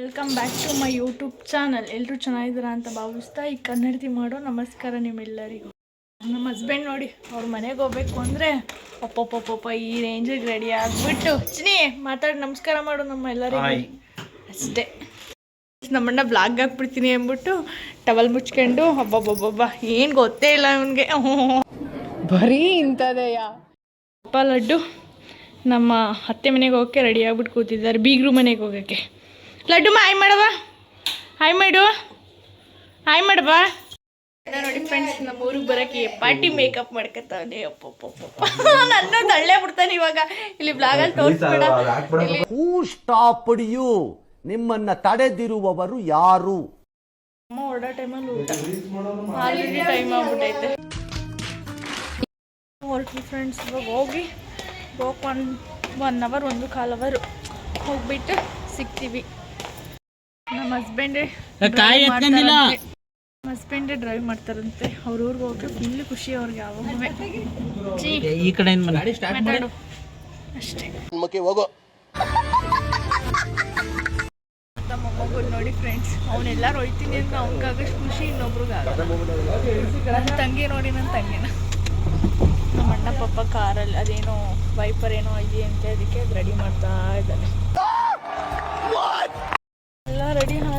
Welcome back to my YouTube channel ಎಲ್ಲರೂ ಚೆನ್ನಾಗಿದ್ದೀರಾ ಅಂತ ಭಾವಿಸ್ತಾ ಈ ಕನ್ನಡತಿ ಮಾಡೋ ನಮಸ್ಕಾರ ನಿಮ್ಮೆಲ್ಲರಿಗೂ. ನಮ್ಮ ಹಸ್ಬೆಂಡ್ ನೋಡಿ ಅವ್ರ ಮನೆಗೆ ಹೋಗ್ಬೇಕು ಅಂದರೆ ಒಪ್ಪೊಪ್ಪೊಪ್ಪೊಪ್ಪ ಈ ರೇಂಜಿಗೆ ರೆಡಿ ಆಗಿಬಿಟ್ಟು. ಚಿನಿ ಮಾತಾಡಿ ನಮಸ್ಕಾರ ಮಾಡು ನಮ್ಮ ಎಲ್ಲರಿಗೂ. ಅಷ್ಟೇ. ನಮ್ಮಣ್ಣ ಬ್ಲಾಗ್ ಹಾಕ್ಬಿಡ್ತೀನಿ ಅಂದ್ಬಿಟ್ಟು ಟವಲ್ ಮುಚ್ಕೊಂಡು ಒಬ್ಬೊಬ್ಬೊಬ್ಬೊಬ್ಬ ಏನು ಗೊತ್ತೇ ಇಲ್ಲ ಅವನಿಗೆ ಬರೀ ಇಂಥದೆಯಾ? ಅಪ್ಪ ಲಡ್ಡು ನಮ್ಮ ಅತ್ತೆ ಮನೆಗೆ ಹೋಗೋಕ್ಕೆ ರೆಡಿ ಆಗ್ಬಿಟ್ಟು ಕೂತಿದ್ದಾರೆ ಬೀಗರು ಮನೆಗೆ ಹೋಗೋಕ್ಕೆ. ಲಡ್ಡು ಹಾಯ್ ಮಾಡವ. ಹಾಯ್ ಮಾಡು. ಹಾಯ್ ಮಾಡವ. ನೋಡಿ ಫ್ರೆಂಡ್ಸ್ ನಮ್ಮ ಊರಿಗೆ ಬರೋಕೆ ಪಾರ್ಟಿ ಮೇಕಪ್ ಮಾಡ್ಕೊತಾವನೆ. ಅಪ್ಪಪ್ಪ ನನ್ನ ತಳ್ಳೆ ಬಿಡ್ತಾನೆ ಇವಾಗ. ಇಲ್ಲಿ ಬ್ಲಾಗಲ್ಲಿ ತೋರಿಸ್ಬೇಡ. ಇಲ್ಲಿ ಹೂ ಸ್ಟಾಪ್ಡ್ ಯು ನಿಮ್ಮನ್ನ ತಡೆದಿರುವವರು ಯಾರು? ಅಮ್ಮ ಹೊರಡೋ ಟೈಮಲ್ಲಿ ಊಟ. ಆಲ್ರೆಡಿ ಟೈಮ್ ಆಗ್ಬಿಟ್ಟೈತೆ ಹೊರಟು ಫ್ರೆಂಡ್ಸ್ ಇವಾಗ ಹೋಗಿ ಹೋಗಿ ಒನ್ ಒನ್ ಅವರ್ ಒಂದು ಕಾಲ್ ಅವರು ಹೋಗ್ಬಿಟ್ಟು ಸಿಗ್ತೀವಿ. ನಮ್ಮ ಹಸ್ಬೆಂಡೇ ನಮ್ಮ ಹಸ್ಬೆಂಡೇ ಡ್ರೈವ್ ಮಾಡ್ತಾರಂತೆ. ಅವ್ರ ಊರಿಗೆ ಹೋಗಿ ಫುಲ್ ಖುಷಿ ಅವ್ರಿಗೆ ಯಾವಾಗಲೂ ಈ ಕಡೆ ಮಾತಾಡು. ಅಷ್ಟೇ. ಹೋಗೋ. ನಮ್ಮ ಮಗು ನೋಡಿ ಫ್ರೆಂಡ್ಸ್ ಅವನ್ನೆಲ್ಲಾರು ಹೋಯ್ತೀನಿ ಅಂದ್ರೆ ಅವ್ನಿಗಾಗಷ್ಟು ಖುಷಿ ಇನ್ನೊಬ್ರಿಗಾಗ ನನ್ನ ತಂಗಿ ನೋಡಿ ನನ್ನ ತಂಗಿನ. ನಮ್ಮ ಅಣ್ಣ ಪಪ್ಪ ಕಾರಲ್ಲಿ ಅದೇನೋ ವೈಪರ್ ಏನೋ ಇದೆ ಅಂತ. ಅದಕ್ಕೆ ರೆಡಿ ಮಾಡ್ತಾ ಇದ್ದಾನೆ.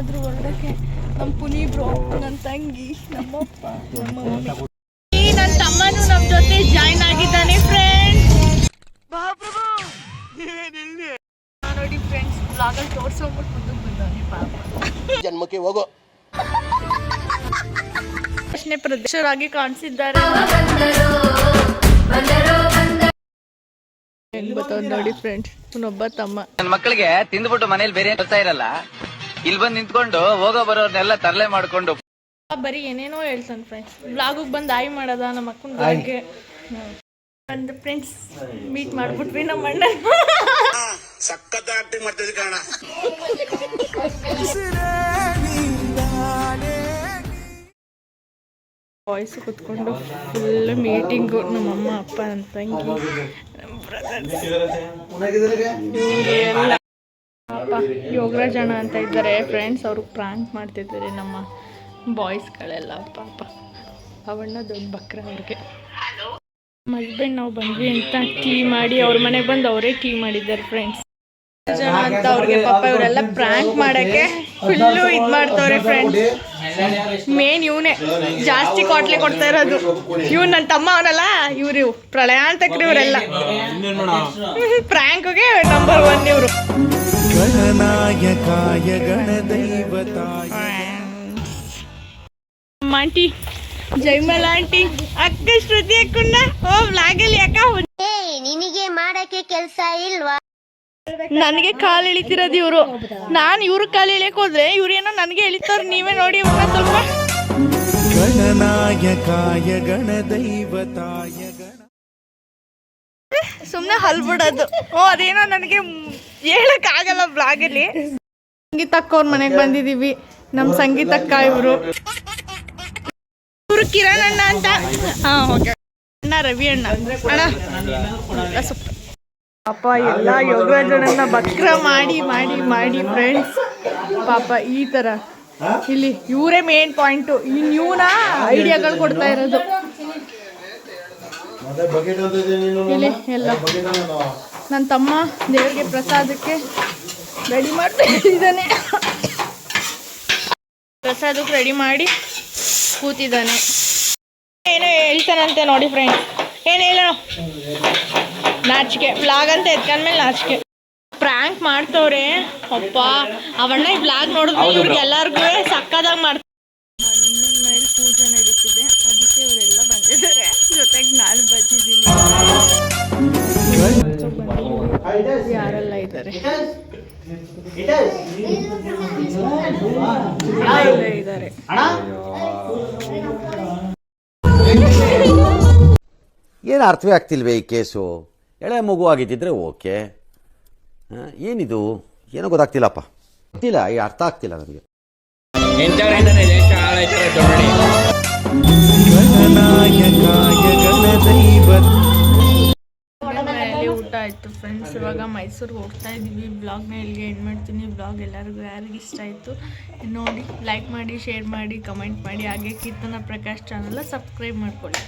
ಆದ್ರು ಹೊರಡಕ್ಕೆ ನಮ್ಮ ಪುನಿ ಬ್ರೋ ನನ್ನ ತಂಗಿ ನಮ್ಮಪ್ಪ ನಮ್ಮ ಮಮ್ಮಿ. ನನ್ನ ತಮ್ಮನು ನಮ್ಮ ಜೊತೆ ಜಾಯ್ನ್ ಆಗಿದ್ದಾನೆ ಫ್ರೆಂಡ್ಸ್ ನೋಡಿ ಫ್ರೆಂಡ್ಸ್ ಬ್ಲಾಗಲ್ಲಿ ತೋರ್ಸೋಗ್ಬಿಟ್ಟು ಮುಂದಕ್ಕೆ ಬಂದವನೆ ಪಾಪ. ಜನ್ಮಕ್ಕೆ ಹೋಗೋ. ಪ್ರಶ್ನೆ ಪ್ರದೇಶರಾಗಿ ಕಾಣಿಸಿದ್ದಾರೆ. ನೋಡಿ ಫ್ರೆಂಡ್ಸ್ ಇನ್ನೊಬ್ಬ ತಮ್ಮ. ನನ್ನ ಮಕ್ಕಳಿಗೆ ತಿಂದ್ಬಿಟ್ಟು ಮನೇಲಿ ಬೇರೆ ಬರ್ತಾ ಇರಲ್ಲ. ಇಲ್ಲಿ ಬಂದು ನಿಂತ್ಕೊಂಡು ಹೋಗೋ ಬರೋರ್ನೆಲ್ಲ ತರಲೆ ಮಾಡ್ಕೊಂಡು ಬರೀ ಏನೇನೋ ಹೇಳ್ತಾನೆ ಫ್ರೆಂಡ್ಸ್ ಬ್ಲಾಗಿಗೆ ಬಂದು ಆಯ್ ಮಾಡೋದ ನಮ್ಮ ಅಕ್ಕನ ಬಗ್ಗೆ. ಒಂದು ಫ್ರೆಂಡ್ಸ್ ಮೀಟ್ ಮಾಡ್ಬಿಟ್ವಿ ನಮ್ಮ ಅಣ್ಣ ಸಖತ್ ಆಕ್ಟಿಂಗ್ ಮಾಡ್ತಿದ್ದೆ ಕಾರಣ ಬಾಯ್ಸ್ ಕುತ್ಕೊಂಡು ಫುಲ್ ಮೀಟಿಂಗು ನಮ್ಮಮ್ಮ ಅಪ್ಪ ನನ್ನ ತಂಗಿ ನಮ್ಮ ಬ್ರದರ್ಸ್ ಎಲ್ಲ ಯೋಗರಾಜ್ ಅಣ್ಣ ಅಂತ ಇದ್ದಾರೆ. ಫ್ರೆಂಡ್ಸ್ ಅವ್ರಿಗೆ ಪ್ರಾಂಕ್ ಮಾಡ್ತಿದ್ದಾರೆ ನಮ್ಮ ಬಾಯ್ಸ್ಗಳೆಲ್ಲ ಪಾಪ ಅವಣ್ಣ ದೊಡ್ಡ ಬಕ್ರ ಅವ್ರಿಗೆ. ನಮ್ಮ ಹಸ್ಬೆಂಡ್ ನಾವು ಬಂದ್ವಿ ಅಂತ ಟೀ ಮಾಡಿ ಅವ್ರ ಮನೆಗೆ ಬಂದು ಅವರೇ ಟೀ ಮಾಡಿದ್ದಾರೆ ಫ್ರೆಂಡ್ಸ್ ಜನ ಅಂತ ಅವ್ರಿಗೆ ಪಾಪ ಇವರೆಲ್ಲ ಪ್ರಾಂಕ್ ಮಾಡಕ್ಕೆ ಫುಲ್ಲು ಇದು ಮಾಡ್ತವ್ರೆ ಫ್ರೆಂಡ್ಸ್ ಮೇನ್ ಇವನೇ. ಜಾಸ್ತಿ ಕೊಟ್ಲೆ ಕೊಡ್ತಾ ಇರೋದು. ಇವ್ ನನ್ನ ತಮ್ಮ ಅವನಲ್ಲ ಇವ್ರು ಪ್ರಳಯಾಂತಕ್ರಿ ಇವರೆಲ್ಲ. ಪ್ರಾಂಕ್ಗೆ ನಂಬರ್ ಒನ್ ಇವರು. ಗಣನಾಯಕಾಯ ಗಣದೈವತಾಯ. ಆಂಟಿ ಜೈಮಲ ಆಂಟಿ ಅಕ್ಕ ಶ್ರುತಿ ಅಕ್ಕನ್ನ ಓ ವ್ಲಾಗಲ್ಲಿ ಅಕ್ಕ ನಿನಗೆ ಮಾಡಕ್ಕೆ ಕೆಲಸ ಇಲ್ವಾ? ನನಗೆ ಕಾಲು ಎಳಿತಿರೋದು ಇವರು. ನಾನು ಇವ್ರ ಕಾಲು ಎಳಿಯಕ್ ಹೋದ್ರೆ ಇವ್ರೇನೋ ನನಗೆ ಎಳಿತಾರ ನೀವೇ ನೋಡಿ ಇವ್ರನ್ನ ಸ್ವಲ್ಪ. ಗಣನಾಯಕಾಯ ಗಣದೈವತಾಯ ಗಣ ಸುಮ್ಮನೆ ಹಲ್ಬಿಡೋದು. ಓ ಅದೇನೋ ನನಗೆ ಹೇಳಕ್ ಆಗಲ್ಲ ಬ್ಲಾಗಲ್ಲಿ. ಸಂಗೀತಕ್ಕ ಅವ್ರ ಮನೆಗೆ ಬಂದಿದೀವಿ. ನಮ್ಮ ಸಂಗೀತಕ್ಕ ಇವರು. ಇವರು ಕಿರಣ್ ಅಣ್ಣ ಅಂತ. ಹಾಂ, ಓಕೆ. ಅಣ್ಣ, ರವಿ ಅಣ್ಣ. ಅಣ್ಣ. ಪಾಪ ಎಲ್ಲ ಯೋಗರಾಜನನ್ನ ಬಕ್ರ ಮಾಡಿ ಮಾಡಿ ಮಾಡಿ ಫ್ರೆಂಡ್ಸ್ ಪಾಪ ಈ ಥರ ಇಲ್ಲಿ ಇವರೇ ಮೇನ್ ಪಾಯಿಂಟು ಇನ್ನು ಇವನ ಐಡಿಯಾಗಳು ಕೊಡ್ತಾ ಇರೋದು. ಇಲ್ಲಿ ಎಲ್ಲ. ನನ್ನ ತಮ್ಮ ದೇವರಿಗೆ ಪ್ರಸಾದಕ್ಕೆ ರೆಡಿ ಮಾಡ್ತಾ ಇದ್ದಾನೆ. ಪ್ರಸಾದಕ್ಕೆ ರೆಡಿ ಮಾಡಿ ಕೂತಿದ್ದಾನೆ. ಏನೋ ಹೇಳ್ತಾನಂತೆ ನೋಡಿ ಫ್ರೆಂಡ್ ಏನು ಹೇಳೋ? ನಾಚಿಕೆ. ಬ್ಲಾಗ್ ಅಂತ ಎತ್ಕೊಂಡ್ಮೇಲೆ ನಾಚಿಕೆ. ಪ್ರಾಂಕ್ ಮಾಡ್ತವ್ರೆ. ಅಪ್ಪ ಅವಣ್ಣ ಈ ಬ್ಲಾಗ್ ನೋಡಿದ್ರೆ ಇವ್ರಿಗೆ ಎಲ್ಲರಿಗೂ ಸಕ್ಕದಾಗಿ ಮಾಡ್ತಾರೆ. ಏನು ಅರ್ಥವೇ ಆಗ್ತಿಲ್ವೇ ಈ ಕೇಸು? ಎಳೆ ಮಗು ಆಗಿದ್ದಿದ್ರೆ ಓಕೆ. ಏನಿದು? ಏನೋ ಗೊತ್ತಾಗ್ತಿಲ್ಲಪ್ಪ. ಗೊತ್ತಿಲ್ಲ ಈ ಅರ್ಥ ಆಗ್ತಿಲ್ಲ ನನಗೆ. ಗಣನಾಯಕಾಯ ಆಯಿತು ಫ್ರೆಂಡ್ಸ್ ಇವಾಗ ಮೈಸೂರಿಗೆ ಹೋಗ್ತಾ ಇದ್ದೀವಿ ಬ್ಲಾಗ್ನ ಇಲ್ಲಿಗೆ ಎಂಡ್ ಮಾಡ್ತೀನಿ. ಬ್ಲಾಗ್ ಎಲ್ಲರಿಗೂ ಯಾರಿಗೆ ಇಷ್ಟ ಆಯಿತು, ನೋಡಿ ಲೈಕ್ ಮಾಡಿ ಶೇರ್ ಮಾಡಿ ಕಮೆಂಟ್ ಮಾಡಿ. ಹಾಗೆ ಕೀರ್ತನ ಪ್ರಕಾಶ್ ಚಾನಲ್ನ ಸಬ್ಸ್ಕ್ರೈಬ್ ಮಾಡ್ಕೊಳ್ಳಿ.